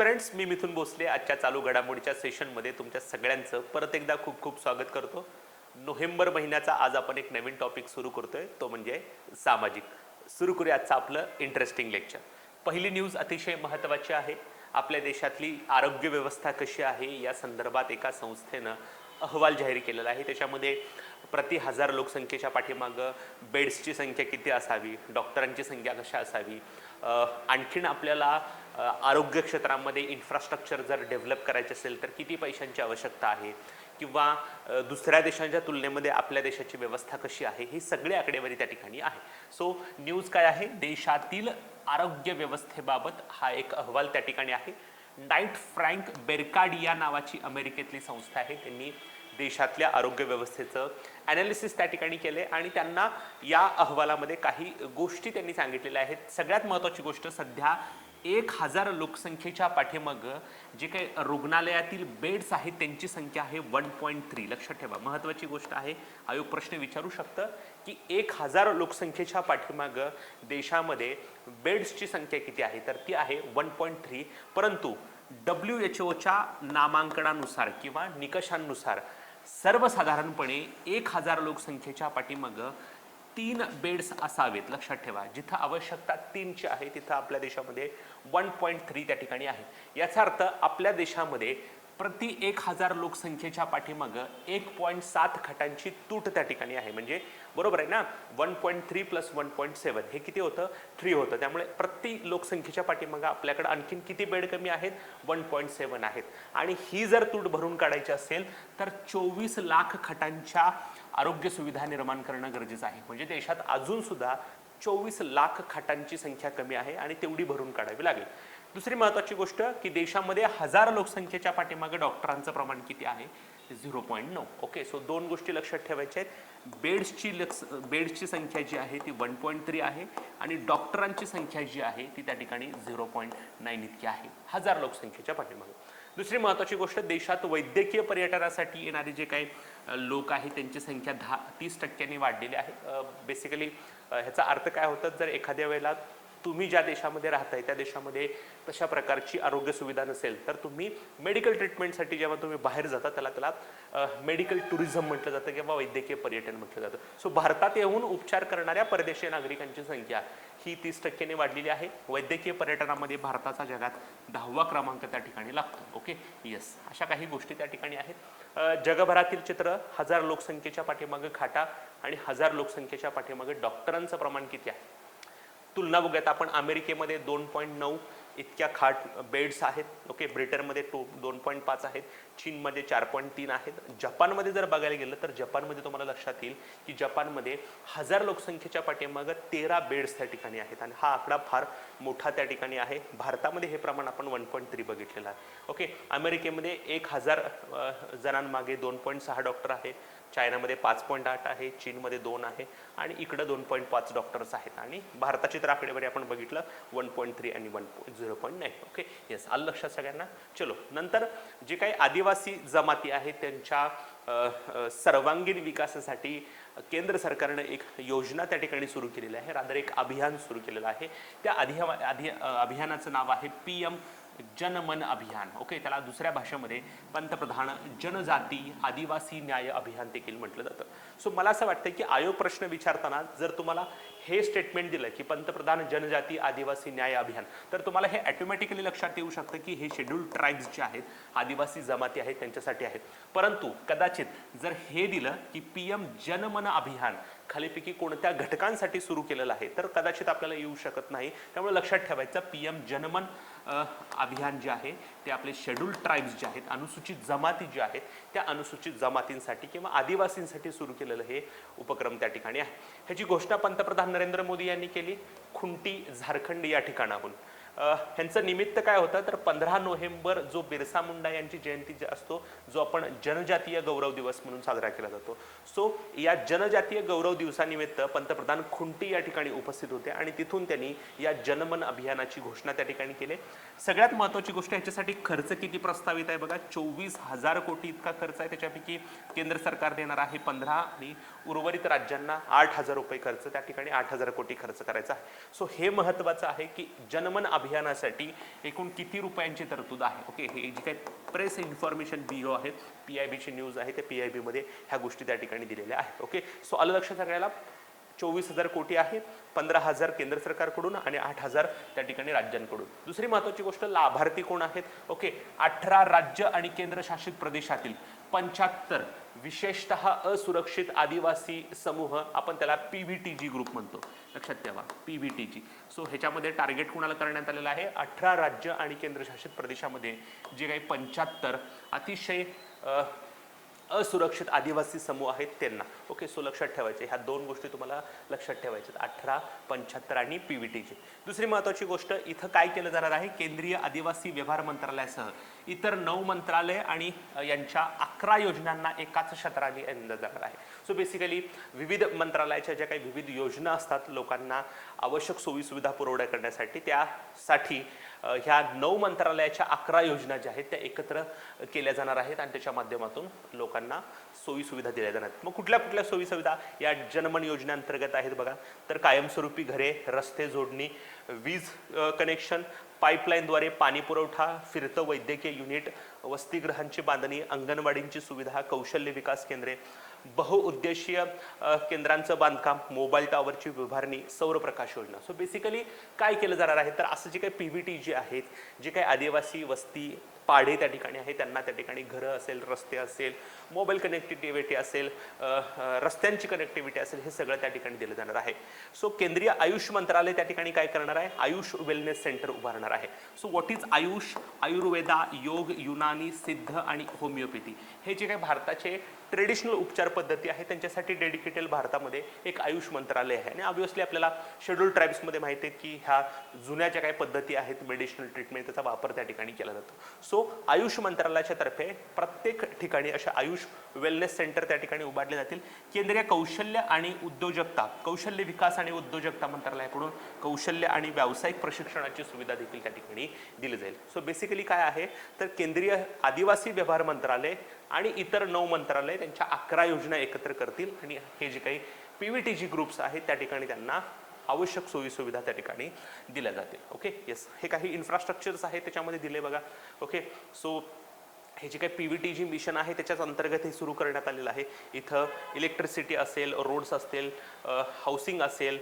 Friends मी मिथून भोसले आजच्या चालू घडामोडीच्या सेशनमध्ये तुमच्या सगळ्यांचं परत एकदा खूप खूप स्वागत करतो. नोव्हेंबर महिन्याचा आज आपण एक नवीन टॉपिक सुरू करतोय तो म्हणजे सामाजिक. सुरू करूया आजचं आपलं इंटरेस्टिंग लेक्चर पहिली न्यूज अतिशय महत्त्वाची आहे. आपल्या देशातली आरोग्य व्यवस्था कशी आहे या संदर्भात एका संस्थेनं अहवाल जाहीर केलेला आहे. त्याच्यामध्ये प्रति हजार लोकसंख्येच्या पाठीमागं बेड्सची संख्या किती असावी डॉक्टरांची संख्या कशा असावी आणखीन आपल्याला आरोग्य क्षेत्रामध्ये इन्फ्रास्ट्रक्चर जर डेव्हलप करायचे असेल तर किती पैशांची आवश्यकता आहे? किंवा दुसऱ्या देशांच्या तुलनेमध्ये आपल्या देशाची व्यवस्था कशी आहे? ही सगळी आकडेवारी त्या ठिकाणी आहे. सो न्यूज काय आहे? देशातील आरोग्य व्यवस्थेबाबत हा एक अहवाल त्या ठिकाणी आहे. नाईट फ्रँक बेरकाडिया नावाची अमेरिकेतली संस्था आहे. त्यांनी देशातल्या आरोग्य व्यवस्थेचं ॲनालिसिस त्या ठिकाणी केले आणि त्यांना या अहवालामध्ये काही गोष्टी त्यांनी सांगितलेल्या आहेत. सगळ्यात महत्त्वाची गोष्ट सध्या एक हजार लोकसंख्येच्या पाठीमागं जे काही रुग्णालयातील बेड्स आहेत त्यांची संख्या आहे वन पॉईंट थ्री. लक्षात ठेवा. महत्त्वाची गोष्ट आहे आयोग प्रश्न विचारू शकतं की एक हजार लोकसंख्येच्या पाठीमागं देशामध्ये बेड्सची संख्या किती आहे? तर ती आहे वन पॉईंट थ्री. परंतु डब्ल्यू एच ओच्या नामांकनानुसार किंवा निकषांनुसार सर्वसाधारणपणे एक हजार लोकसंख्येच्या पाठीमागं तीन बेड्स असावेत लक्षात ठेवा. जिथं आवश्यकता तीनची आहे तिथं आपल्या देशामध्ये वन पॉईंट थ्री त्या ठिकाणी आहे. याचा अर्थ आपल्या देशामध्ये प्रति एक हजार लोकसंख्येच्या पाठीमागं एक पॉईंट सात खटांची तूट त्या ठिकाणी आहे. म्हणजे बरोबर आहे ना? One point three plus one point seven हे किती होतं? थ्री होतं. त्यामुळे प्रति लोकसंख्येच्या पाठीमागं आपल्याकडे आणखीन किती बेड कमी आहेत? वन पॉईंट सेवन आहेत. आणि ही जर तूट भरून काढायची असेल तर चोवीस लाख खटांच्या आरोग्य सुविधा निर्माण करणं गरजेचं आहे. म्हणजे देशात अजून सुद्धा चोवीस लाख खाटांची संख्या कमी आहे आणि तेवढी भरून काढावी लागेल. दुसरी महत्त्वाची गोष्ट की देशामध्ये हजार लोकसंख्येच्या पाठीमागे डॉक्टरांचं प्रमाण किती आहे? झिरो पॉईंट नऊ. ओके सो दोन गोष्टी लक्षात ठेवायच्या आहेत. बेड्सची लक्ष बेड्सची संख्या जी आहे ती वन पॉईंट थ्री आहे आणि डॉक्टरांची संख्या जी आहे ती त्या ठिकाणी झिरो पॉईंट नाईन इतकी आहे. हजार लोकसंख्येच्या पाठीमागे. दुसरी महत्त्वाची गोष्ट देशात वैद्यकीय पर्यटनासाठी येणारे जे काही लोक आहेत त्यांची संख्या दहा तीस टक्क्यांनी वाढलेली आहे. बेसिकली ह्याचा अर्थ काय होतं जर एखाद्या वेळेला तुम्ही ज्या देशामध्ये राहताय त्या देशामध्ये तशा प्रकारची आरोग्य सुविधा नसेल तर तुम्ही मेडिकल ट्रीटमेंटसाठी जेव्हा तुम्ही बाहेर जाता त्याला त्याला मेडिकल टुरिझम म्हटलं जातं किंवा वैद्यकीय पर्यटन म्हटलं जातं. सो भारतात येऊन उपचार करणाऱ्या परदेशी नागरिकांची संख्या ही तीस टक्क्याने वाढलेली आहे. वैद्यकीय पर्यटनामध्ये भारताचा जगात दहावा क्रमांक त्या ठिकाणी लागतो ओके? येस अशा काही गोष्टी त्या ठिकाणी आहेत. जगभरातील चित्र हजार लोकसंख्येच्या पाठीमागे खाटा आणि हजार लोकसंख्येच्या पाठीमागे डॉक्टरांचं प्रमाण किती आहे? तुलना बघूयात आपण. अमेरिकेमध्ये दोन पॉईंट नऊ इतक्या खाट बेड्स आहेत. ओके ब्रिटनमध्ये टू दोन पॉईंट पाच आहेत. चीनमध्ये चार पॉईंट तीन आहेत. जपानमध्ये जर बघायला गेलं तर जपानमध्ये तुम्हाला लक्षात येईल की जपानमध्ये हजार लोकसंख्येच्या पाठीमागं तेरा बेड्स त्या ठिकाणी आहेत. आणि हा आकडा फार मोठा त्या ठिकाणी आहे. भारतामध्ये हे प्रमाण आपण वन पॉईंट थ्री बघितलेलं आहे. ओके अमेरिकेमध्ये एक हजार जणांमागे दोन पॉईंट सहा डॉक्टर आहेत. चायनामध्ये पाच पॉईंट आठ आहे चीनमध्ये दोन आहे आणि इकडं दोन पॉईंट पाच डॉक्टर्स आहेत. आणि भारताची तर आकडेवारी आपण बघितलं वन पॉईंट थ्री आणि one point zero point nine okay yes आलं लक्षात सगळ्यांना? चलो नंतर जे काही आदिवासी जमाती आहेत त्यांच्या सर्वांगीण विकासासाठी केंद्र सरकारनं एक योजना त्या ठिकाणी सुरू केलेली आहे. रादर एक अभियान सुरू केलेलं आहे. त्या अधिया अधि अभियानाचं नाव आहे पी एम जनमन अभियान ओके त्याला दुसऱ्या भाषेमध्ये पंतप्रधान जनजाती आदिवासी न्याय अभियान देखील म्हटलं जातं. सो मला असं वाटतं की आयोग प्रश्न विचारताना जर तुम्हाला हे स्टेटमेंट दिलं की पंतप्रधान जनजाती आदिवासी न्याय अभियान तर तुम्हाला हे ॲटोमॅटिकली लक्षात येऊ शकतं की हे शेड्यूल ट्राईब्स जे आहेत आदिवासी जमाती आहेत त्यांच्यासाठी आहेत. परंतु कदाचित जर हे दिलं की पी एम जनमन अभियान खालीपैकी कोणत्या घटकांसाठी सुरू केलेलं आहे तर कदाचित आपल्याला येऊ शकत नाही. त्यामुळे लक्षात ठेवायचं पी एम जनमन अभियान जे आहे ते आपले शेड्यूल ट्राईब्स जे आहेत अनुसूचित जमाती जे आहेत त्या अनुसूचित जमातींसाठी किंवा आदिवासींसाठी सुरू केलेलं हे उपक्रम त्या ठिकाणी आहे. ह्याची घोषणा पंतप्रधान नरेंद्र मोदी यांनी केली खुंटी झारखंड या ठिकाणाहून. ह्यांचं निमित्त काय होतं? तर पंधरा नोव्हेंबर जो बिरसा मुंडा यांची जयंती जे असतो जो आपण जनजातीय गौरव दिवस म्हणून साजरा केला जातो. सो या जनजातीय गौरव दिवसानिमित्त पंतप्रधान खुंटी या ठिकाणी उपस्थित होते आणि तिथून त्यांनी या जनमन अभियानाची घोषणा त्या ठिकाणी केली. सगळ्यात महत्त्वाची गोष्ट याच्यासाठी खर्च किती प्रस्तावित आहे? बघा चोवीस हजार कोटी इतका खर्च आहे. त्याच्यापैकी केंद्र सरकार देणार आहे पंधरा आणि उर्वरित राज्यांना आठ हजार रुपये खर्च त्या ठिकाणी आठ हजार कोटी खर्च करायचा आहे. सो हे महत्त्वाचं आहे की जनमन अभियानासाठी एकूण किती रुपयांची तरतूद आहे? ओके हे जी काही प्रेस इन्फॉर्मेशन ब्युरो आहेत पी आय बीची न्यूज आहे ते पी आय बीमध्ये ह्या गोष्टी त्या ठिकाणी दिलेल्या आहेत. ओके सो आलं लक्षात सगळ्याला? चोवीस हजार कोटी आहे पंधरा हजार केंद्र सरकारकडून आणि आठ हजार त्या ठिकाणी राज्यांकडून. दुसरी महत्वाची गोष्ट लाभार्थी कोण आहेत? ओके अठरा राज्य आणि केंद्रशासित प्रदेशातील पंच्याहत्तर. विशेषतः असुरक्षित आदिवासी समूह आपण त्याला P V T G group म्हणतो. लक्षात ठेवा P V T G so ह्याच्यामध्ये टार्गेट कुणाला करण्यात आलेलं आहे? अठरा राज्य आणि केंद्रशासित प्रदेशामध्ये जे काही पंच्याहत्तर अतिशय असुरक्षित आदिवासी समूह आहेत त्यांना. ओके सो लक्षात ठेवायचे. ह्या दोन गोष्टी तुम्हाला लक्षात ठेवायच्यात. अठरा पंच्याहत्तर आणि पी व्ही टीची दुसरी महत्त्वाची गोष्ट इथं काय केलं जाणार आहे? केंद्रीय आदिवासी व्यवहार मंत्रालयासह. इतर नऊ मंत्रालय आणि यांच्या अकरा योजनांना एकाच क्षेत्राने आणलं जाणार आहे. सो बेसिकली विविध मंत्रालयाच्या ज्या काही विविध योजना असतात लोकांना आवश्यक सोयीसुविधा पुरवठा करण्यासाठी त्यासाठी ह्या नऊ मंत्रालयाच्या अकरा योजना ज्या आहेत त्या एकत्र केल्या जाणार आहेत आणि त्याच्या माध्यमातून लोकांना सोयी सुविधा दिल्या जाणार. मग कुठल्या कुठल्या सोयी सुविधा या जनमन योजनेअंतर्गत आहेत बघा. तर कायमस्वरूपी घरे रस्ते जोडणी वीज कनेक्शन पाईपलाईनद्वारे पाणीपुरवठा फिरतं वैद्यकीय युनिट वसतिगृहांची बांधणी अंगणवाडींची सुविधा कौशल्य विकास केंद्रे बहुउद्देशीय केंद्रांचं बांधकाम मोबाईल टॉवरची विभारणी सौरप्रकाश योजना. सो बेसिकली काय केलं जाणार आहे? तर असं जे काही पी व्ही टी जे आहेत जे काही आदिवासी वस्ती पाडे त्या ठिकाणी आहे त्यांना त्या ठिकाणी घरं असेल रस्ते असेल मोबाईल कनेक्टिव्हिटी असेल रस्त्यांची कनेक्टिव्हिटी असेल हे सगळं त्या ठिकाणी दिलं जाणार आहे. सो केंद्रीय आयुष मंत्रालय त्या ठिकाणी काय करणार आहे? आयुष वेलनेस सेंटर उभारणार आहे. So what is AYUSH? Ayurveda yoga Unani Siddha आणि होमिओपॅथी. हे जे काही भारताचे ट्रेडिशनल उपचार पद्धती आहे त्यांच्यासाठी डेडिकेटेड भारतामध्ये एक आयुष मंत्रालय आहे. आणि ऑब्विसली आपल्याला शेड्यूल ट्राईब्समध्ये माहिती आहे की ह्या जुन्या ज्या काही पद्धती आहेत मेडिसिनल ट्रीटमेंट त्याचा वापर त्या ठिकाणी केला जातो. सो आयुष मंत्रालयाच्या तर्फे प्रत्येक ठिकाणी अशा आयुष वेलनेस सेंटर त्या ठिकाणी उभारले जातील. केंद्रीय कौशल्य आणि उद्योजकता कौशल्य विकास आणि उद्योजकता मंत्रालयाकडून कौशल्य आणि व्यावसायिक प्रशिक्षणाची सुविधा देखील त्या ठिकाणी दिली जाईल. सो बेसिकली काय आहे? तर केंद्रीय आदिवासी व्यवहार मंत्रालय आणि इतर नऊ मंत्रालय त्यांच्या अकरा योजना एकत्र करतील आणि हे जे काही P V T G groups आहेत त्या ठिकाणी त्यांना आवश्यक सोयीसुविधा त्या ठिकाणी दिल्या जातील. ओके येस हे काही इन्फ्रास्ट्रक्चर्स आहेत त्याच्यामध्ये दिले बघा. ओके सो हे जे काही P V T G mission आहे त्याच्याच अंतर्गत हे सुरू करण्यात आलेलं आहे. इथं इलेक्ट्रिसिटी असेल रोड्स असतील हाऊसिंग असेल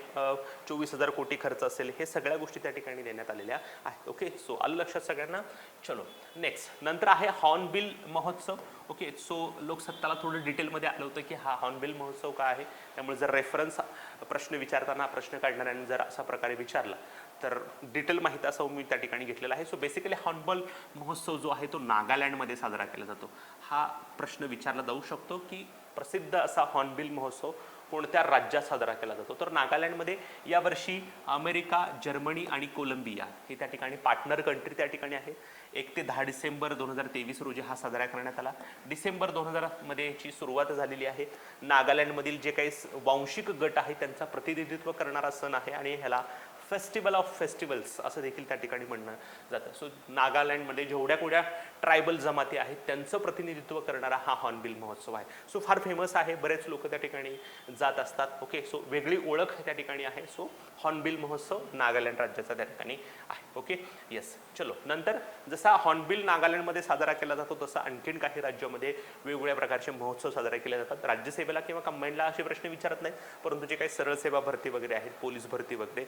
चोवीस हजार कोटी खर्च असेल हे सगळ्या गोष्टी त्या ठिकाणी देण्यात आलेल्या आहेत. ओके सो आलं लक्षात सगळ्यांना? चलो नेक्स्ट नंतर आहे हॉर्नबिल महोत्सव. ओके सो लोकसत्ताला थोडं डिटेलमध्ये आलं होतं की हा हॉर्नबिल महोत्सव काय आहे? त्यामुळे जर रेफरन्स प्रश्न विचारताना प्रश्न काढणाऱ्यांनी जर अशा प्रकारे विचारला तर डिटेल माहीत असं मी त्या ठिकाणी घेतलेला आहे. सो बेसिकली हॉर्नबल महोत्सव जो आहे तो नागालँडमध्ये साजरा केला जातो. हा प्रश्न विचारला जाऊ शकतो की प्रसिद्ध असा हॉर्नबिल महोत्सव कोणत्या राज्यात साजरा केला जातो? तर नागालँडमध्ये यावर्षी अमेरिका जर्मनी आणि कोलंबिया हे त्या ठिकाणी पार्टनर कंट्री त्या ठिकाणी आहे. एक ते दहा डिसेंबर दोन हजार तेवीस रोजी हा साजरा करण्यात आला. डिसेंबर दोन हजारमध्ये याची सुरुवात झालेली आहे. नागालँडमधील जे काही वांशिक गट आहे त्यांचा प्रतिनिधित्व करणारा सण आहे आणि ह्याला फेस्टिवल ऑफ फेस्टिवल्स असं देखील त्या ठिकाणी म्हणणं जातं. सो नागालँडमध्ये जेवढ्या कुठ्या ट्रायबल जमाती आहेत त्यांचं प्रतिनिधित्व करणारा हा हॉर्नबिल महोत्सव आहे. सो फार फेमस आहे बरेच लोक त्या ठिकाणी जात असतात. ओके सो वेगळी ओळख त्या ठिकाणी आहे. सो हॉर्नबिल महोत्सव नागालँड राज्याचा त्या ठिकाणी आहे. ओके येस चलो. नंतर जसा हॉर्नबिल नागालँडमध्ये साजरा केला जातो तसा आणखीन काही राज्यामध्ये वेगवेगळ्या प्रकारचे महोत्सव साजरे केले जातात. राज्यसेवेला किंवा कंबाईनला असे प्रश्न विचारत नाहीत परंतु जे काही सरळ सेवा भरती वगैरे आहेत पोलीस भरती वगैरे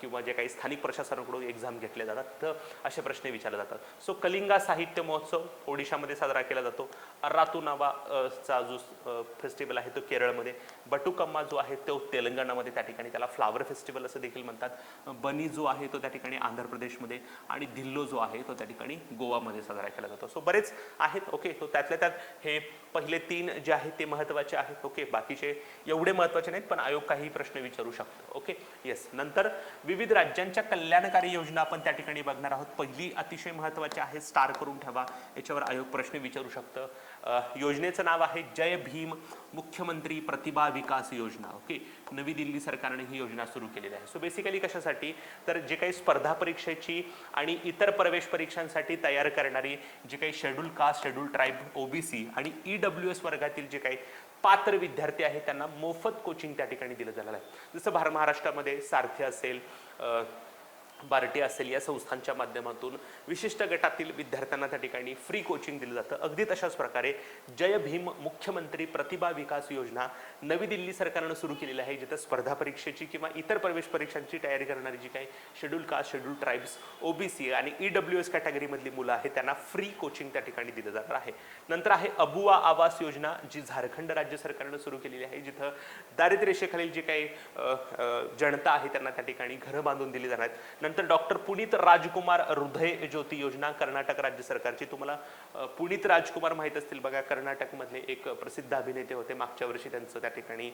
किंवा जे काही स्थानिक प्रशासनाकडून एक्झाम घेतल्या जातात तर असे प्रश्न विचारले जातात. सो कलिंगा साहित्य महोत्सव ओडिशामध्ये साजरा केला जातो. अर्रातू चा जो फेस्टिवल आहे तो केरळमध्ये. बटुकम्मा जो आहे तो तेलंगणामध्ये त्या ठिकाणी त्याला फ्लावर फेस्टिवल असं देखील म्हणतात. बनी जो आहे तो त्या ठिकाणी आंध्र प्रदेशमध्ये आणि धिल्लो जो आहे तो त्या ठिकाणी गोवामध्ये साजरा केला जातो. सो बरेच आहेत ओके तो त्यातल्या त्यात हे पहिले तीन जे आहेत ते महत्त्वाचे आहेत ओके बाकीचे एवढे महत्त्वाचे नाहीत पण आयोग काही प्रश्न विचारू शकतो ओके येस नंतर विविध राज्यांच्या कल्याणकारी योजना आपण त्या ठिकाणी बघणार आहोत. पहिली अतिशय महत्त्वाची आहे स्टार करून ठेवा. याच्यावर आयोग प्रश्न विचारू शकतं. योजनेचं नाव आहे जय भीम मुख्यमंत्री प्रतिभा विकास योजना. ओके? नवी दिल्ली सरकारने ही योजना सुरू केलेली आहे. सो बेसिकली कशासाठी? तर जे काही स्पर्धा परीक्षेची आणि इतर प्रवेश परीक्षांसाठी तयार करणारी जे काही schedule caste schedule tribe OBC आणि ई डब्ल्यू एस वर्गातील जे काही पात्र विद्यार्थी आहेत त्यांना मोफत कोचिंग त्या ठिकाणी दिलं जाणार आहे. जसं भार महाराष्ट्रामध्ये सारथी असेल बार्टी असेल या संस्थांच्या माध्यमातून विशिष्ट गटातील विद्यार्थ्यांना त्या ठिकाणी फ्री कोचिंग दिलं जातं. अगदी तशाच प्रकारे जय भीम मुख्यमंत्री प्रतिभा विकास योजना नवी दिल्ली सरकारनं सुरू केलेली आहे जिथं स्पर्धा परीक्षेची किंवा इतर प्रवेश परीक्षांची तयारी करणारी जी काही schedule caste schedule tribes OBC आणि ई डब्ल्यू एस कॅटेगरीमधली मुलं आहेत त्यांना फ्री कोचिंग त्या ठिकाणी दिलं जाणार आहे. नंतर आहे अबुआ आवास योजना जी झारखंड राज्य सरकारनं सुरू केलेली आहे जिथं दारिद्र्य रेषेखालील जी काही जनता आहे त्यांना त्या ठिकाणी घरं बांधून दिली जाणार आहेत. नंतर डॉक्टर पुनीत राजकुमार हृदय ज्योती योजना कर्नाटक राज्य सरकारची. तुम्हाला पुनीत राजकुमार माहीत असतील बघा कर्नाटकमधले एक प्रसिद्ध अभिनेते होते. मागच्या वर्षी त्यांचं त्या ठिकाणी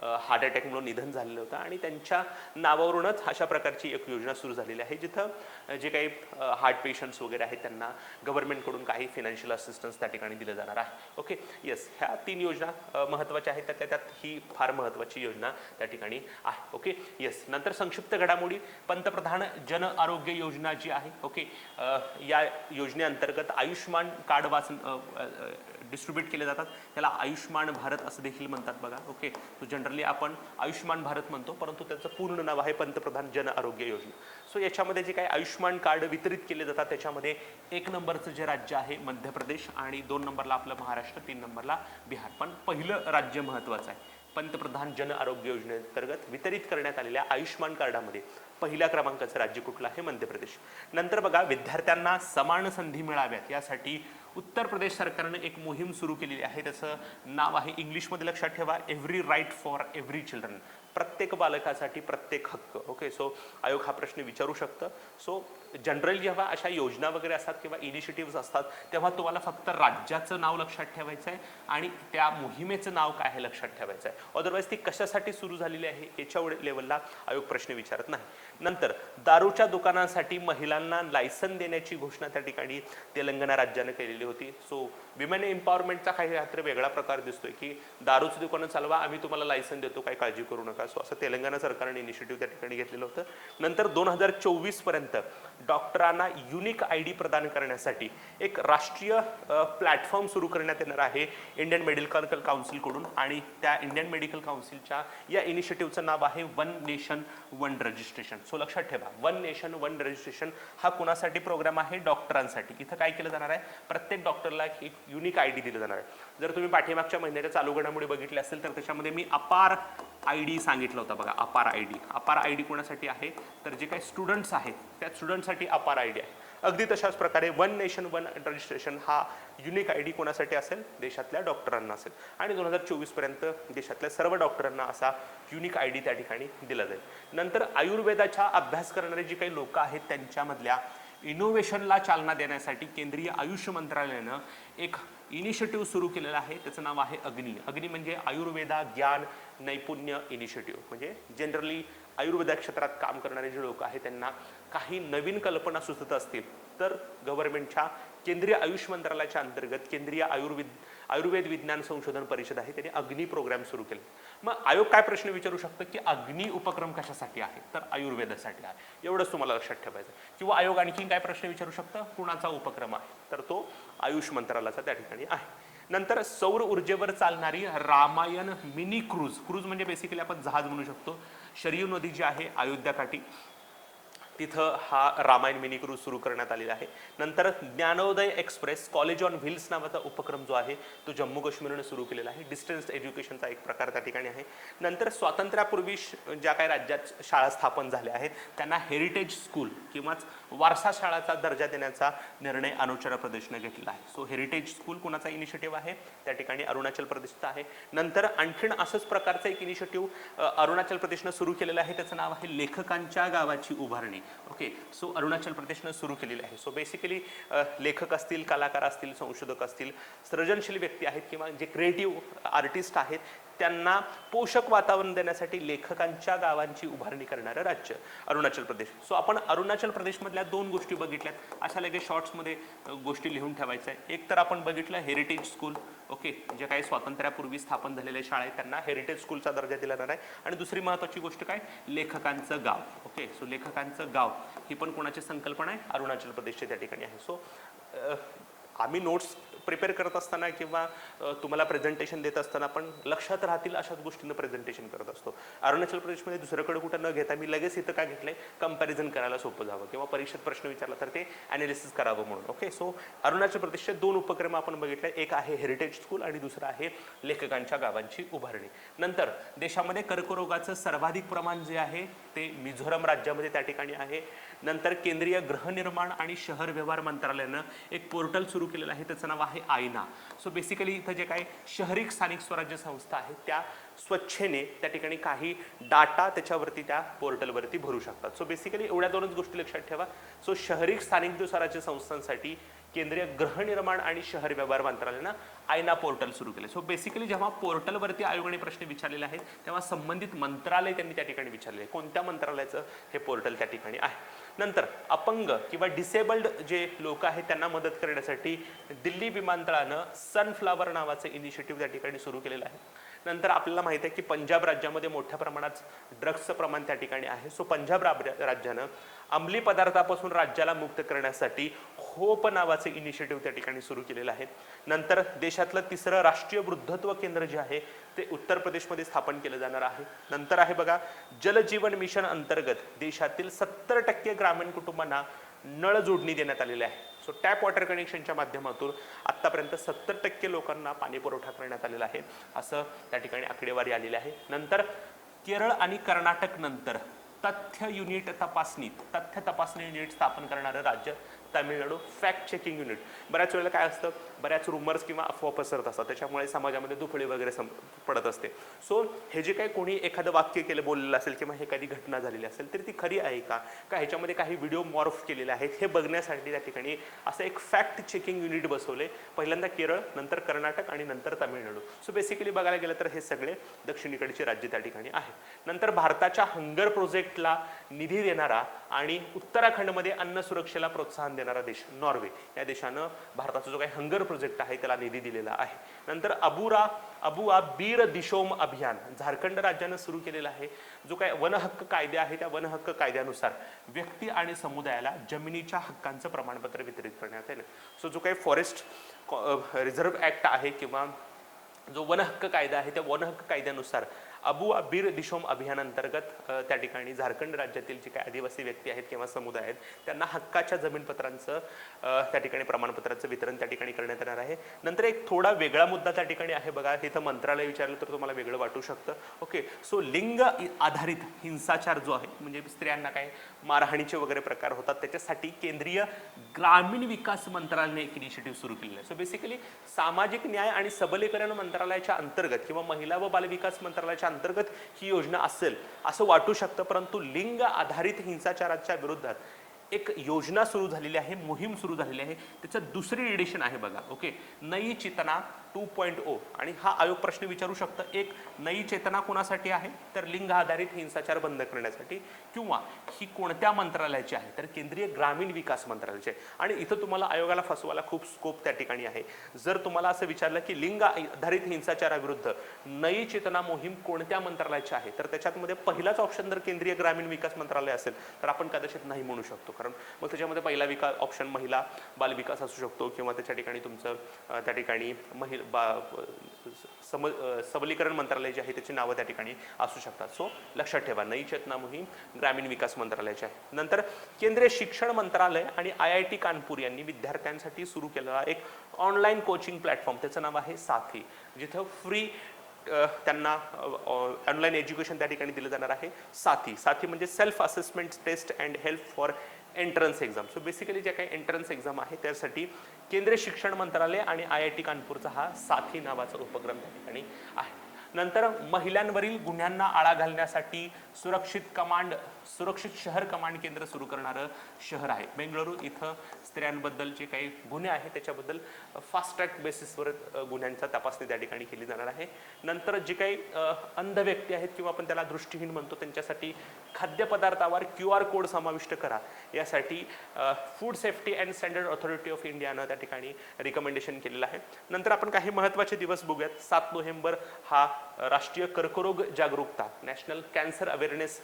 हार्ट अटॅकमुळे निधन झालेलं होतं. आणि त्यांच्या नावावरूनच अशा प्रकारची एक योजना सुरू झालेली आहे जिथं जे काही हार्ट पेशंट्स वगैरे आहेत त्यांना गव्हर्नमेंटकडून काही फिनान्शियल असिस्टन्स त्या ठिकाणी दिलं जाणार आहे. ओके येस ह्या तीन योजना महत्त्वाच्या आहेत. त्यातल्या त्यात ही फार महत्त्वाची योजना त्या ठिकाणी आहे. ओके येस नंतर संक्षिप्त घडामोडी. पंतप्रधान जन आरोग्य योजना जी आहे ओके या योजनेअंतर्गत आयुष्यमान कार्ड वाचन डिस्ट्रीब्यूट केले जातात. त्याला आयुष्यमान भारत असं देखील म्हणतात बघा ओके. तो जनरली आपण आयुष्यमान भारत म्हणतो परंतु त्याचं पूर्ण नाव आहे पंतप्रधान जन आरोग्य योजना. सो याच्यामध्ये जे काही आयुष्यमान कार्ड वितरित केले जातात त्याच्यामध्ये एक नंबरचं जे राज्य आहे मध्य प्रदेश आणि दोन नंबरला आपलं महाराष्ट्र तीन नंबरला बिहार. पण पहिलं राज्य महत्त्वाचं आहे. पंतप्रधान जन आरोग्य योजनेअंतर्गत वितरित करण्यात आलेल्या आयुष्यमान कार्डामध्ये. पहिल्या क्रमांकाचं राज्य कुठलं आहे? मध्य प्रदेश. नंतर बघा विद्यार्थ्यांना समान संधी मिळाव्यात. यासाठी उत्तर प्रदेश सरकारनं एक मोहीम सुरू केलेली आहे. त्याचं नाव आहे इंग्लिशमध्ये लक्षात ठेवा every right for every children प्रत्येक बालकासाठी प्रत्येक हक्क. ओके सो आयोग हा प्रश्न विचारू शकतं. सो जनरल जेव्हा अशा योजना वगैरे असतात किंवा इनिशिएटिव्ह असतात तेव्हा तुम्हाला फक्त राज्याचं नाव लक्षात ठेवायचं आहे आणि त्या मोहिमेचं नाव काय आहे लक्षात ठेवायचं आहे अदरवाईज ती कशासाठी सुरू झालेली आहे याच्या लेवलला आयोग प्रश्न विचारत नाही. नंतर दारूच्या दुकानांसाठी महिलांना लायसन देण्याची घोषणा त्या ठिकाणी तेलंगणा राज्यानं केलेली होती. सो विमेन एम्पॉवरमेंटचा काही रात्र वेगळा प्रकार दिसतोय की दारूचं दुकानं चालवा आम्ही तुम्हाला लायसन देतो काही काळजी करू नका. सो असं तेलंगणा सरकारने इनिशिएटिव्ह त्या ठिकाणी घेतलेलं होतं. नंतर दोन हजार चोवीसपर्यंत डॉक्टरांना युनिक आय डी प्रदान करण्यासाठी एक राष्ट्रीय प्लॅटफॉर्म सुरू करण्यात येणार आहे इंडियन मेडिकल काउन्सिलकडून आणि त्या इंडियन मेडिकल काउन्सिलच्या या इनिशिएटिव्हचं नाव आहे one nation one registration so लक्षात ठेवा वन नेशन वन रजिस्ट्रेशन हा कुणासाठी प्रोग्राम आहे? डॉक्टरांसाठी. इथं काय केलं जाणार आहे? प्रत्येक डॉक्टरला एक युनिक आय डी दिलं जाणार आहे. जर तुम्ही पाठीमागच्या महिन्याच्या चालू घडामोडी बघितल्या असेल तर त्याच्यामध्ये मी अपार आय डी सांगितलं होतं बघा APAAR I D APAAR I D कोणासाठी आहे? तर जे काही स्टुडंट्स आहेत त्या स्टुडंटसाठी अपार आय डी आहे. अगदी तशाच प्रकारे वन नेशन वन रजिस्ट्रेशन हा युनिक आय डी कोणासाठी असेल? देशातल्या डॉक्टरांना असेल. आणि दोन हजार चोवीसपर्यंत देशातल्या सर्व डॉक्टरांना असा युनिक आय डी त्या ठिकाणी दिला जाईल. नंतर आयुर्वेदाचा अभ्यास करणारे जी काही लोकं आहेत त्यांच्यामधल्या इनोव्हेशनला चालना देण्यासाठी केंद्रीय आयुष मंत्रालयानं एक इनिशिएटिव्ह सुरू केलेलं आहे. त्याचं नाव आहे अग्नी. अग्नी म्हणजे आयुर्वेदा ज्ञान नैपुण्य इनिशिएटिव्ह म्हणजे जनरली आयुर्वेदा क्षेत्रात काम करणारे जे लोक आहेत त्यांना काही नवीन कल्पना सुचत असतील तर गव्हर्नमेंटच्या केंद्रीय आयुष मंत्रालयाच्या अंतर्गत केंद्रीय आयुर्वेद आयुर्वेद विज्ञान संशोधन परिषद आहे. त्यांनी अग्नी प्रोग्राम सुरू केले. मग आयोग काय प्रश्न विचारू शकतं की अग्नी उपक्रम कशासाठी आहे? तर आयुर्वेदासाठी आहे. एवढंच तुम्हाला लक्षात ठेवायचं किंवा आयोग आणखीन काय प्रश्न विचारू शकतं? कुणाचा उपक्रम आहे? तर तो आयुष मंत्रालयाचा त्या ठिकाणी आहे. नंतर सौर ऊर्जेवर चालणारी रामायण मिनी क्रूज. क्रूज म्हणजे बेसिकली आपण जहाज म्हणू शकतो. शरीर नदी जी आहे अयोध्याकाठी. तिथं हा रामायण मिनी क्रूज सुरू करण्यात आलेला आहे. नंतर Gyanodaya express college on wheels नावाचा उपक्रम जो आहे तो जम्मू काश्मीरने सुरू केलेला आहे. डिस्टन्स एज्युकेशनचा एक प्रकार त्या ठिकाणी आहे. नंतर स्वातंत्र्यापूर्वी श- ज्या काही राज्यात शाळा स्थापन झाल्या आहेत त्यांना हेरिटेज स्कूल किंवाच वारसा शाळाचा दर्जा देण्याचा निर्णय अरुणाचल प्रदेशने घेतलेला आहे. सो हेरिटेज स्कूल कुणाचा इनिशिएटिव्ह आहे? त्या ठिकाणी अरुणाचल प्रदेशचा आहे. नंतर आणखीन असंच प्रकारचं एक इनिशिएटिव्ह अरुणाचल प्रदेशनं सुरू केलेलं आहे त्याचं नाव आहे लेखकांच्या गावाची उभारणी. ओके सो अरुणाचल प्रदेशनं सुरू केलेली आहे. सो बेसिकली लेखक असतील कलाकार असतील संशोधक असतील सृजनशील व्यक्ती आहेत किंवा जे क्रिएटिव्ह आर्टिस्ट आहेत त्यांना पोषक वातावरण देण्यासाठी लेखकांच्या गावांची उभारणी करणारं राज्य अरुणाचल प्रदेश. सो आपण अरुणाचल प्रदेशमधल्या दोन गोष्टी बघितल्यात. अशा लगेच शॉर्ट्समध्ये गोष्टी लिहून ठेवायच्या आहे एक तर आपण बघितलं हेरिटेज स्कूल ओके जे काही स्वातंत्र्यापूर्वी स्थापन झालेल्या शाळा आहेत त्यांना हेरिटेज स्कूलचा दर्जा दिला जाणार आहे. आणि दुसरी महत्त्वाची गोष्ट काय? लेखकांचं गाव ओके सो लेखकांचं गाव. ही पण कोणाची संकल्पना आहे? अरुणाचल प्रदेशच्या त्या ठिकाणी आहे. सो आम्ही नोट्स प्रिपेअर करत असताना किंवा तुम्हाला प्रेझेंटेशन देत असताना आपण लक्षात राहतील अशाच गोष्टींना प्रेझेंटेशन करत असतो. अरुणाचल प्रदेशमध्ये दुसऱ्याकडे कुठं न घेता मी लगेच इथं का आहे कंपॅरिझन करायला सोपं जावं किंवा परीक्षेत प्रश्न विचारला तर ते अनालिसिस करावं म्हणून. ओके सो अरुणाचल प्रदेशचे दोन उपक्रम आपण बघितले. एक आहे हेरिटेज स्कूल आणि दुसरा आहे लेखकांच्या गावांची उभारणी. नंतर देशामध्ये कर्करोगाचं सर्वाधिक प्रमाण जे आहे ते मिझोरम राज्यामध्ये त्या ठिकाणी आहे. नंतर केंद्रीय गृहनिर्माण आणि शहर व्यवहार मंत्रालयानं एक पोर्टल सुरू केलेलं आहे त्याचं नाव आहे आयना सो बेसिकली इथं जे काही शहरी स्थानिक स्वराज्य संस्था आहेत त्या स्वच्छेने त्या ठिकाणी काही डाटा त्याच्यावरती त्या पोर्टलवरती भरू शकतात. सो बेसिकली एवढ्या दोनच गोष्टी लक्षात ठेवा. सो शहरी स्थानिक स्वराज्य संस्थांसाठी केंद्रीय गृहनिर्माण आणि शहर व्यवहार मंत्रालयानं आयना पोर्टल सुरू केलं. सो बेसिकली जेव्हा पोर्टलवरती आयोगाने प्रश्न विचारलेले आहेत तेव्हा संबंधित मंत्रालय त्यांनी त्या ठिकाणी विचारले कोणत्या मंत्रालयाचं हे पोर्टल त्या ठिकाणी आहे? नंतर अपंग किंवा डिसेबल्ड जे लोक आहेत त्यांना मदत करण्यासाठी दिल्ली विमानतळानं सनफ्लावर नावाचं इनिशिएटिव्ह त्या ठिकाणी सुरू केलेलं आहे. नंतर आपल्याला माहिती आहे की पंजाब राज्यामध्ये मोठ्या प्रमाणात ड्रग्सचं प्रमाण त्या ठिकाणी आहे. सो पंजाब राज्यानं अंमली पदार्थापासून राज्याला मुक्त करण्यासाठी होप नावाचे इनिशिएटिव्ह त्या ठिकाणी सुरू केलेलं आहे नंतर देशातलं तिसरं राष्ट्रीय वृद्धत्व केंद्र जे आहे ते उत्तर प्रदेशमध्ये स्थापन केलं जाणार आहे. नंतर आहे बघा जलजीवन मिशन अंतर्गत देशातील सत्तर टक्के ग्रामीण कुटुंबांना नळ जोडणी देण्यात आलेली आहे. सो टॅप वॉटर कनेक्शनच्या माध्यमातून आत्तापर्यंत सत्तर टक्के लोकांना पाणी पुरवठा करण्यात आलेला आहे. असं त्या ठिकाणी आकडेवारी आलेली आहे. नंतर केरळ आणि कर्नाटक नंतर तथ्य युनिट तपासणी तथ्य तपासणी युनिट स्थापन करणारं राज्य तामिळनाडू फॅक्ट चेकिंग युनिट बऱ्याच वेळेला काय असतं? बऱ्याच रुमर्स किंवा अफवा पसरत असतात. त्याच्यामुळे समाजामध्ये दुफळी वगैरे सम पडत असते. सो हे जे काही कोणी एखादं वाक्य केलं बोललेलं असेल किंवा हे एखादी घटना झालेली असेल तर ती खरी आहे का? का ह्याच्यामध्ये काही व्हिडिओ मॉर्फ केलेले आहेत? हे बघण्यासाठी त्या ठिकाणी असं एक फॅक्ट चेकिंग युनिट बसवले पहिल्यांदा केरळ नंतर कर्नाटक आणि नंतर तामिळनाडू. सो बेसिकली बघायला गेलं तर हे सगळे दक्षिणेकडचे राज्य त्या ठिकाणी आहेत. नंतर भारताच्या हंगर प्रोजेक्टला निधी देणारा आणि उत्तराखंडमध्ये अन्न सुरक्षेला प्रोत्साहन देणारा देश नॉर्वे. या देशानं भारताचा जो काही हंगर प्रोजेक्ट आहे त्याला निधी दिलेला आहे. नंतर अबुरा अबुआ बीर दिशोम अभियान. झारखंड राज्यानं सुरू केलेला आहे. जो काय वनहक्क कायदे आहे त्या वनहक्क कायद्यानुसार व्यक्ती आणि समुदायाला जमिनीच्या हक्कांचं प्रमाणपत्र वितरित करण्यात येईल सो जो काही फॉरेस्ट रिझर्व्ह ऍक्ट आहे किंवा जो वनहक्क कायदा आहे त्या वनहक्क कायद्यानुसार अबू अबीर दिशोम अभियानांतर्गत त्या ठिकाणी झारखंड राज्यातील जे काही आदिवासी व्यक्ती आहेत किंवा समुदाय आहेत त्यांना हक्काच्या जमीनपत्रांचं त्या ठिकाणी प्रमाणपत्राचं वितरण त्या ठिकाणी करण्यात येणार आहे. नंतर एक थोडा वेगळा मुद्दा त्या ठिकाणी आहे बघा इथं मंत्रालय विचारलं तर तुम्हाला वेगळं वाटू शकतं. ओके सो लिंग आधारित हिंसाचार जो आहे म्हणजे स्त्रियांना काय मारहाणीचे वगैरे प्रकार होतात. त्याच्यासाठी केंद्रीय ग्रामीण विकास मंत्रालयाने एक इनिशिएटिव्ह सुरू केलेलं आहे. सो बेसिकली सामाजिक न्याय आणि सबलीकरण मंत्रालयाच्या अंतर्गत किंवा महिला व बालविकास मंत्रालयाच्या अंतर्गत ही योजना असेल असं वाटू शकतं. परंतु लिंग आधारित हिंसाचाराच्या विरोधात एक योजना सुरू झालेली आहे मोहीम सुरू झालेली आहे. त्याचं दुसरी एडिशन आहे बघा ओके नई चितना टू पॉईंट ओ. आणि हा आयोग प्रश्न विचारू शकतं एक नई चेतना कोणासाठी आहे? तर लिंग आधारित हिंसाचार बंद करण्यासाठी. किंवा ही कोणत्या मंत्रालयाची आहे? तर केंद्रीय ग्रामीण विकास मंत्रालयाची आहे. आणि इथं तुम्हाला आयोगाला फसवायला खूप स्कोप त्या ठिकाणी आहे. जर तुम्हाला असं विचारलं की लिंग आधारित हिंसाचाराविरुद्ध नई चेतना मोहीम कोणत्या मंत्रालयाची आहे? तर त्याच्यामध्ये पहिलाच ऑप्शन जर केंद्रीय ग्रामीण विकास मंत्रालय असेल तर आपण कदाचित नाही म्हणू शकतो. कारण मग त्याच्यामध्ये पहिला विकास ऑप्शन महिला बालविकास असू शकतो किंवा त्याच्या ठिकाणी तुमचं त्या ठिकाणी महिला बा सम सबलीकरण मंत्रालय जे आहे त्याची नावं त्या ठिकाणी असू शकतात. सो लक्षात ठेवा नई चेतना मोहीम ग्रामीण विकास मंत्रालयाची आहे. नंतर केंद्रीय शिक्षण मंत्रालय आणि आय आय टी कानपूर यांनी विद्यार्थ्यांसाठी सुरू केलेला एक ऑनलाईन कोचिंग प्लॅटफॉर्म त्याचं नाव आहे साथी जिथं फ्री त्यांना ऑनलाईन एज्युकेशन त्या ठिकाणी दिलं जाणार आहे. साथी साथी म्हणजे self assessment test and help for entrance exam so basically ज्या काही एंट्रन्स एक्झाम आहे त्यासाठी केंद्रीय शिक्षण मंत्रालय आणि आय आय टी कानपूरचा हा साथी नावाचा उपक्रम त्या ठिकाणी आहे. नंतर महिलांवरील गुन्ह्यांना आळा घालण्यासाठी सुरक्षित कमांड सुरक्षित शहर कमांड केंद्र सुरू करणारं शहर आहे. बेंगळुरू इथं स्त्रियांबद्दल जे काही गुन्हे आहेत त्याच्याबद्दल फास्ट ट्रॅक बेसिसवर गुन्ह्यांचा तपासणी त्या ठिकाणी केली जाणार आहे. नंतर जे काही अंध व्यक्ती आहेत किंवा आपण त्याला दृष्टीहीन म्हणतो त्यांच्यासाठी खाद्यपदार्थावर क्यू आर कोड समाविष्ट करा. यासाठी food safety and standard authority of इंडियानं त्या ठिकाणी रिकमेंडेशन केलेलं आहे. नंतर आपण काही महत्त्वाचे दिवस बघूयात. सात नोव्हेंबर हा राष्ट्रीय कर्करोग जागरूकता नॅशनल कॅन्सर अवेअरनेस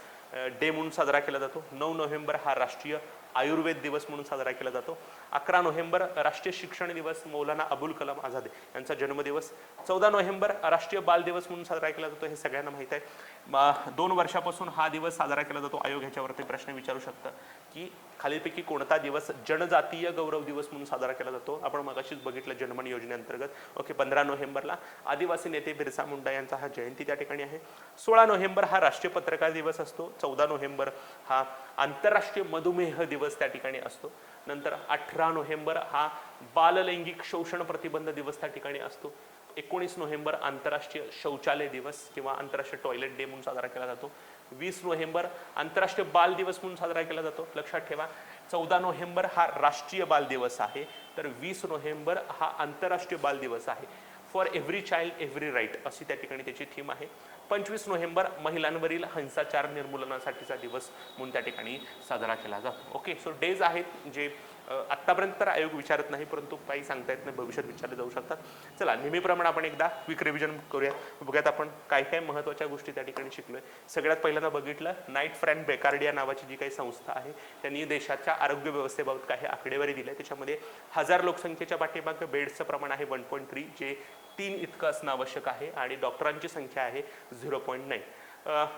डे म्हणून साजरा केला जातो. नऊ नोव्हेंबर हा राष्ट्रीय आयुर्वेद दिवस म्हणून साजरा केला जातो. अकरा नोव्हेंबर राष्ट्रीय शिक्षण दिवस मौलाना अबुल कलाम आझाद यांचा जन्मदिवस. चौदा नोव्हेंबर राष्ट्रीय बाल दिवस म्हणून साजरा केला जातो हे सगळ्यांना माहीत आहे. दोन वर्षापासून हा दिवस साजरा केला जातो. आयोग ह्याच्यावरती प्रश्न विचारू शकतं की खालीलपैकी कोणता दिवस जनजातीय गौरव दिवस म्हणून साजरा केला जातो? आपण मगाशीच बघितलं जनमन योजनेअंतर्गत. ओके पंधरा नोव्हेंबरला आदिवासी नेते बिरसा मुंडा यांचा हा जयंती त्या ठिकाणी आहे. सोळा नोव्हेंबर हा राष्ट्रीय पत्रकार दिवस असतो. चौदा नोव्हेंबर हा आंतरराष्ट्रीय मधुमेह दिवस त्या ठिकाणी असतो. नंतर अठरा नोव्हेंबर हा बाललैंगिक शोषण प्रतिबंध दिवस त्या ठिकाणी असतो. एकोणीस नोव्हेंबर आंतरराष्ट्रीय शौचालय दिवस किंवा आंतरराष्ट्रीय टॉयलेट डे म्हणून साजरा केला जातो. वीस नोव्हेंबर आंतरराष्ट्रीय बाल दिवस म्हणून साजरा केला जातो. लक्षात ठेवा चौदा नोव्हेंबर हा राष्ट्रीय बाल दिवस आहे. तर वीस नोव्हेंबर हा आंतरराष्ट्रीय बाल दिवस आहे. For every child every right अशी त्या ठिकाणी त्याची थीम आहे. पंचवीस नोव्हेंबर महिलांवरील हिंसाचार निर्मूलनासाठीचा दिवस म्हणून त्या ठिकाणी साजरा केला जातो. ओके सो डेज आहेत जे आत्तापर्यंत तर आयोग विचारत नाही परंतु काही सांगता येत नाही भविष्यात विचारले जाऊ शकतात. चला नेहमीप्रमाणे आपण एकदा क्विक रिव्हिजन करूया. बघूयात आपण काय काय महत्त्वाच्या गोष्टी त्या ठिकाणी शिकलोय. सगळ्यात पहिल्यांदा बघितलं नाईट फ्रँड बेकार्डिया नावाची जी काही संस्था आहे त्यांनी देशाच्या आरोग्य व्यवस्थेबाबत काही आकडेवारी दिली त्याच्यामध्ये हजार लोकसंख्येच्या पाठीमागे बेड्सचं प्रमाण आहे वन पॉईंट थ्री जे तीन इतकं असणं आवश्यक आहे आणि डॉक्टरांची संख्या आहे झिरो पॉईंट नाईन.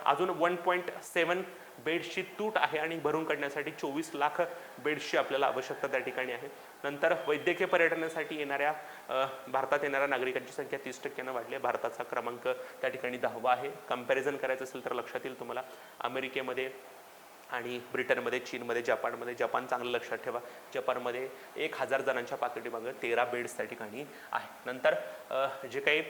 अजून वन पॉईंट सेवन बेड्सची तूट आहे आणि भरून काढण्यासाठी चोवीस लाख बेड्सची आपल्याला आवश्यकता त्या ठिकाणी आहे. नंतर वैद्यकीय पर्यटनासाठी येणाऱ्या भारतात येणाऱ्या नागरिकांची संख्या तीस टक्क्यानं वाढली आहे. भारताचा क्रमांक त्या ठिकाणी दहावा आहे. कंपॅरिझन करायचं असेल तर लक्षात येईल तुम्हाला. अमेरिकेमध्ये आणि ब्रिटनमध्ये चीनमध्ये जपानमध्ये जपान चांगलं लक्षात ठेवा. जपानमध्ये एक हजार जणांच्या पातळीमागं तेरा बेड्स त्या ठिकाणी आहे नंतर जे काही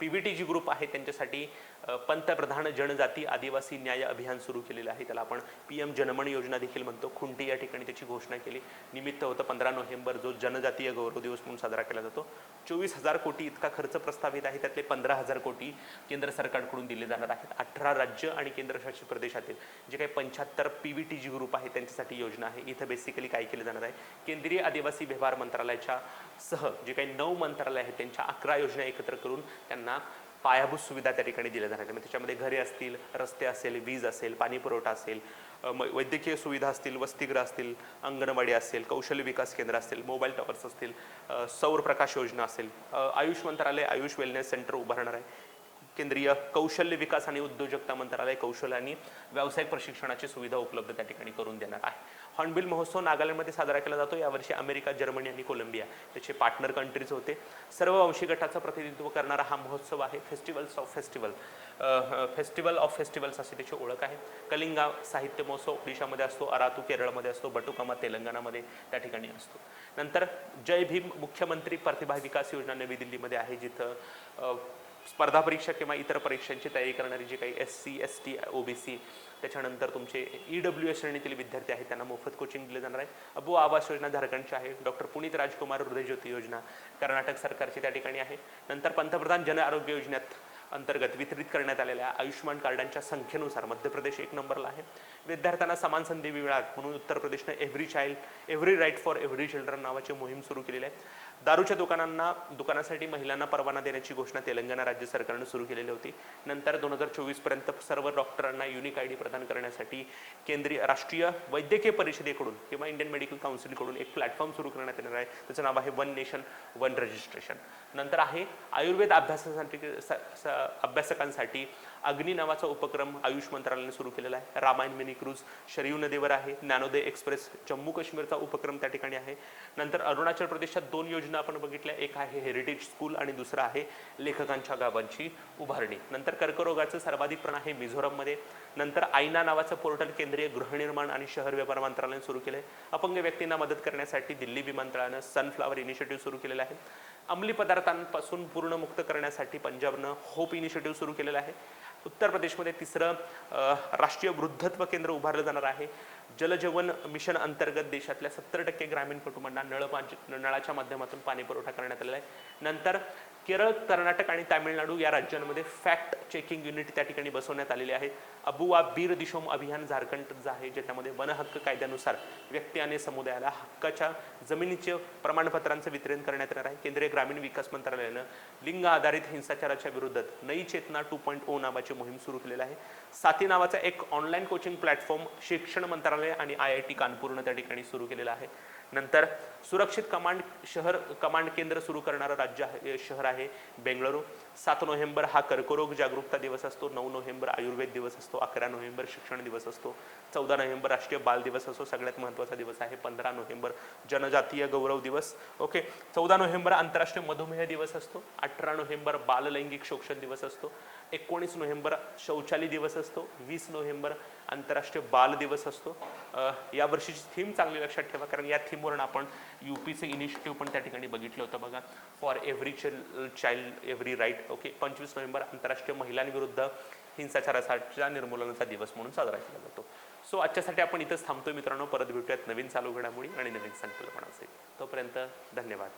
P V T G group आहे त्यांच्यासाठी पंतप्रधान जनजाती आदिवासी न्याय अभियान सुरू केलेलं आहे. त्याला आपण पी एम जनमन योजना देखील म्हणतो. खुंटी या ठिकाणी त्याची घोषणा केली. निमित्त होतं पंधरा नोव्हेंबर जो जनजातीय गौरव दिवस म्हणून साजरा केला जातो. चोवीस हजार कोटी इतका खर्च प्रस्तावित आहे. त्यातले पंधरा हजार कोटी केंद्र सरकारकडून दिले जाणार आहेत. अठरा राज्य आणि केंद्रशासित प्रदेशातील जे काही पंच्याहत्तर P V T G group आहे त्यांच्यासाठी योजना आहे. इथं बेसिकली काय केलं जाणार आहे? केंद्रीय आदिवासी व्यवहार मंत्रालयाच्या सह जे काही नऊ मंत्रालय आहेत त्यांच्या अकरा योजना एकत्र करून त्यांना पायाभूत सुविधा त्या ठिकाणी दिल्या जाणार आहेत. म्हणजे त्याच्यामध्ये घरे असतील रस्ते असेल वीज असेल पाणी पुरवठा असेल वैद्यकीय सुविधा असतील वसतिगृह असतील अंगणवाडी असेल कौशल्य विकास केंद्र असतील मोबाईल टॉवर्स असतील सौर प्रकाश योजना असेल आयुष मंत्रालय आयुष वेलनेस सेंटर उभारणार आहे. केंद्रीय कौशल्य विकास आणि उद्योजकता मंत्रालय कौशल्य आणि व्यावसायिक प्रशिक्षणाची सुविधा उपलब्ध त्या ठिकाणी करून देणार आहे. हॉर्नबिल महोत्सव नागालँडमध्ये साजरा केला जातो. यावर्षी अमेरिका जर्मनी आणि कोलंबिया त्याचे पार्टनर कंट्रीज होते. सर्व वंशी गटाचं प्रतिनिधित्व करणारा हा महोत्सव आहे. Festivals of festival festival of festivals अशी त्याची ओळख आहे. कलिंगा साहित्य महोत्सव ओडिशामध्ये असतो. अरातू केरळमध्ये असतो. बटुकामा तेलंगणामध्ये त्या ठिकाणी असतो. नंतर जय भीम मुख्यमंत्री प्रतिभा विकास योजना नवी दिल्लीमध्ये आहे जिथं स्पर्धा परीक्षा किंवा इतर परीक्षांची तयारी करणारी जी काही S C S T O B C त्याच्यानंतर तुमचे ई डब्ल्यू एस श्रेणीतील विद्यार्थी आहेत त्यांना मोफत कोचिंग दिले जाणार आहे. अबू आवास योजना झारखंडची आहे डॉक्टर पुनीत राजकुमार हृदयज्योती योजना कर्नाटक सरकारची त्या ठिकाणी आहे. नंतर पंतप्रधान जन आरोग्य योजनेत अंतर्गत वितरित करण्यात आलेल्या आयुष्यमान कार्डांच्या संख्येनुसार मध्य प्रदेश एक नंबरला आहे. विद्यार्थ्यांना समान संधी मिळात म्हणून उत्तर प्रदेशनं every child every right for every children नावाची मोहीम सुरू केलेली आहे. दारूच्या दुकानांना दुकानासाठी महिलांना परवाना देण्याची घोषणा तेलंगणा राज्य सरकारनं सुरू केलेली होती. नंतर दोन हजार चोवीसपर्यंत सर्व डॉक्टरांना युनिक आय डी प्रदान करण्यासाठी केंद्रीय राष्ट्रीय वैद्यकीय परिषदेकडून किंवा इंडियन मेडिकल काउन्सिलकडून एक प्लॅटफॉर्म सुरू करण्यात येणार आहे. त्याचं नाव आहे वन नेशन वन रजिस्ट्रेशन नंतर आहे आयुर्वेद अभ्यासासाठी स- अभ्यासकांसाठी अग्नी नावाचा उपक्रम आयुष मंत्रालयाने सुरू केलेला आहे. रामायण मिनी क्रूज शरीव नदीवर आहे. ज्ञानोदय एक्सप्रेस जम्मू काश्मीरचा उपक्रम त्या ठिकाणी आहे. नंतर अरुणाचल प्रदेशात दोन योजना आपण बघितल्या. एक आहे हेरिटेज स्कूल आणि दुसरं आहे लेखकांच्या गावांची उभारणी. नंतर कर्करोगाचं सर्वाधिक प्रमाण आहे मिझोरममध्ये. नंतर आयना नावाचं पोर्टल केंद्रीय गृहनिर्माण आणि शहर व्यापार मंत्रालयाने सुरू केलं आहे अपंग व्यक्तींना मदत करण्यासाठी दिल्ली विमानतळानं सनफ्लावर इनिशिएटिव्ह सुरू केलेलं आहे. अंमली पदार्थांपासून पूर्ण मुक्त करण्यासाठी पंजाबनं होप इनिशिएटिव्ह सुरू केलेलं आहे. उत्तर प्रदेशमध्ये तिसरं राष्ट्रीय वृद्धत्व केंद्र उभारलं जाणार आहे. जलजीवन मिशन अंतर्गत देशातल्या सत्तर टक्के ग्रामीण कुटुंबांना नळ नळाच्या माध्यमातून पाणी पुरवठा करण्यात आलेला आहे. नंतर केरळ कर्नाटक आणि तामिळनाडू या राज्यांमध्ये फॅक्ट चेकिंग युनिट त्या ठिकाणी बसवण्यात आलेले आहे. अबुवा बीर दिशोम अभियान झारखंडचं आहे ज्याच्यामध्ये वनहक्क कायद्यानुसार व्यक्ती आणि समुदायाला हक्काच्या जमिनीचे प्रमाणपत्रांचं वितरण करण्यात येणार आहे. केंद्रीय ग्रामीण विकास मंत्रालयानं लिंग आधारित हिंसाचाराच्या विरोधात नई चेतना टू पॉईंट ओ नावाची मोहीम सुरू केलेली आहे. साथी नावाचा एक ऑनलाईन कोचिंग प्लॅटफॉर्म शिक्षण मंत्रालय आणि आय आय टी कानपूरनं त्या ठिकाणी सुरू केलेला आहे. नंतर सुरक्षित कमांड शहर कमांड केंद्र सुरू करणारं राज्य शहर आहे बेंगळुरू सात नोव्हेंबर हा कर्करोग जागरूकता दिवस असतो नऊ नोव्हेंबर आयुर्वेद दिवस असतो अकरा नोव्हेंबर शिक्षण दिवस असतो चौदा नोव्हेंबर राष्ट्रीय बाल दिवस असतो सगळ्यात महत्त्वाचा दिवस आहे पंधरा नोव्हेंबर जनजातीय गौरव दिवस. ओके चौदा नोव्हेंबर आंतरराष्ट्रीय मधुमेह दिवस असतो अठरा नोव्हेंबर बाललैंगिक शोषण दिवस असतो एकोणीस नोव्हेंबर शौचालय दिवस असतो वीस नोव्हेंबर आंतरराष्ट्रीय बाल दिवस असतो. या वर्षीची थीम चांगली लक्षात ठेवा कारण या थीमवरून आपण यू पीचे इनिशिएटिव्ह पण त्या ठिकाणी बघितलं होतं बघा. For every child every right okay पंचवीस नोव्हेंबर आंतरराष्ट्रीय महिलांविरुद्ध हिंसाचारासाठीच्या निर्मूलनाचा दिवस म्हणून साजरा केला जातो. सो आजच्यासाठी आपण इथंच थांबतो मित्रांनो. परत भेटूयात नवीन चालू घडामोडी आणि नवीन संकल्पना असेल तोपर्यंत धन्यवाद.